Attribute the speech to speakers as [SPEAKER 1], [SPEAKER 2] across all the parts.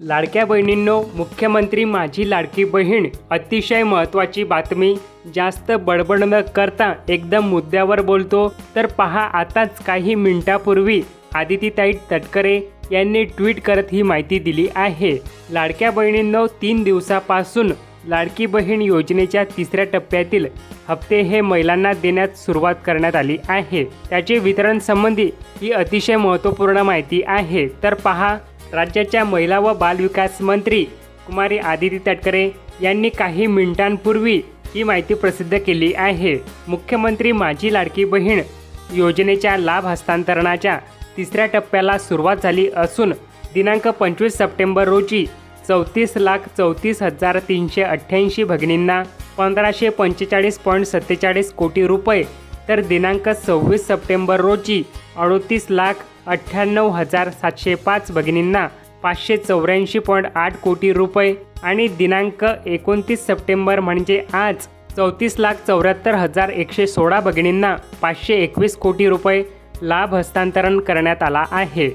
[SPEAKER 1] लाडक्या बहिणींनो मुख्यमंत्री माझी लाडकी बहीण अतिशय महत्त्वाची बातमी. जास्त बडबड न करता एकदम मुद्द्यावर बोलतो. तर पहा आताच काही मिनिटापूर्वी आदितीताई तटकरे यांनी ट्विट करत ही माहिती दिली आहे. लाडक्या बहिणींनो तीन दिवसापासून लाडकी बहीण योजनेच्या तिसऱ्या टप्प्यातील हप्ते हे महिलांना देण्यास सुरुवात करण्यात आली आहे. त्याचे वितरण संबंधी ही अतिशय महत्त्वपूर्ण माहिती आहे. तर पहा राज्याच्या महिला व बालविकास मंत्री कुमारी आदिती तटकरे यांनी काही मिनिटांपूर्वी ही माहिती प्रसिद्ध केली आहे. मुख्यमंत्री माझी लाडकी बहीण योजनेच्या लाभ हस्तांतरणाच्या तिसऱ्या टप्प्याला सुरुवात झाली असून दिनांक पंचवीस सप्टेंबर रोजी चौतीस लाख चौतीस हजार तीनशे अठ्ठ्याऐंशी भगिनींना पंधराशे पंचेचाळीस पॉईंट सत्तेचाळीस कोटी रुपये तर दिनांक सव्वीस सप्टेंबर रोजी अडोतीस लाख अठ्ठ्याण्णव हजार सातशे पाच भगिनींना पाचशे चौऱ्याऐंशी पॉईंट आठ कोटी रुपये आणि दिनांक एकोणतीस सप्टेंबर म्हणजे आज चौतीस लाख चौऱ्याहत्तर हजार एकशे सोळा भगिनींना पाचशे एकवीस कोटी रुपये लाभ हस्तांतरण करण्यात आला आहे.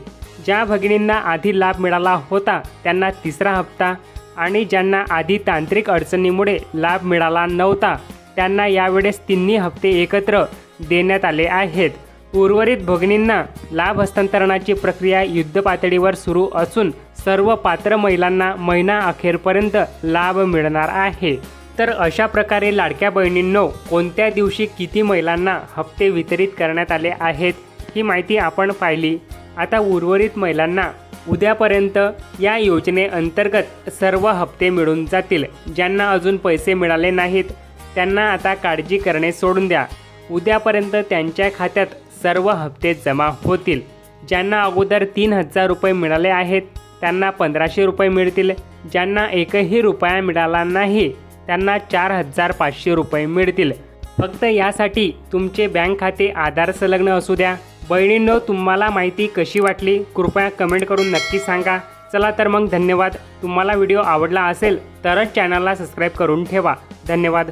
[SPEAKER 1] ज्या भगिनींना आधी लाभ मिळाला होता त्यांना तिसरा हप्ता आणि ज्यांना आधी तांत्रिक अडचणीमुळे लाभ मिळाला नव्हता त्यांना यावेळेस तिन्ही हप्ते एकत्र देण्यात आले आहेत. उर्वरित भगिनींना लाभ हस्तांतरणाची प्रक्रिया युद्धपातळीवर सुरू असून सर्व पात्र महिलांना महिना अखेरपर्यंत लाभ मिळणार आहे. तर अशा प्रकारे लाडक्या बहिणींनो कोणत्या दिवशी किती महिलांना हप्ते वितरित करण्यात आले आहेत ही माहिती आपण पाहिली. आता उर्वरित महिलांना उद्यापर्यंत या योजनेअंतर्गत सर्व हप्ते मिळून जातील. ज्यांना अजून पैसे मिळाले नाहीत त्यांना आता काळजी करणे सोडून द्या. उद्यापर्यंत त्यांच्या खात्यात सर्व हप्ते जमा होतील. ज्यांना अगोदर तीन हजार रुपये मिळाले आहेत त्यांना पंधराशे रुपये मिळतील. ज्यांना एकही रुपया मिळाला नाही त्यांना चार हजार पाचशे रुपये मिळतील. फक्त यासाठी तुमचे बँक खाते आधार संलग्न असू द्या. बहिणींनो तुम्हाला माहिती कशी वाटली? कृपया कमेंट करून नक्की सांगा. चला तर मग धन्यवाद. तुम्हाला व्हिडिओ आवडला असेल तरच चॅनलला सबस्क्राईब करून ठेवा. धन्यवाद.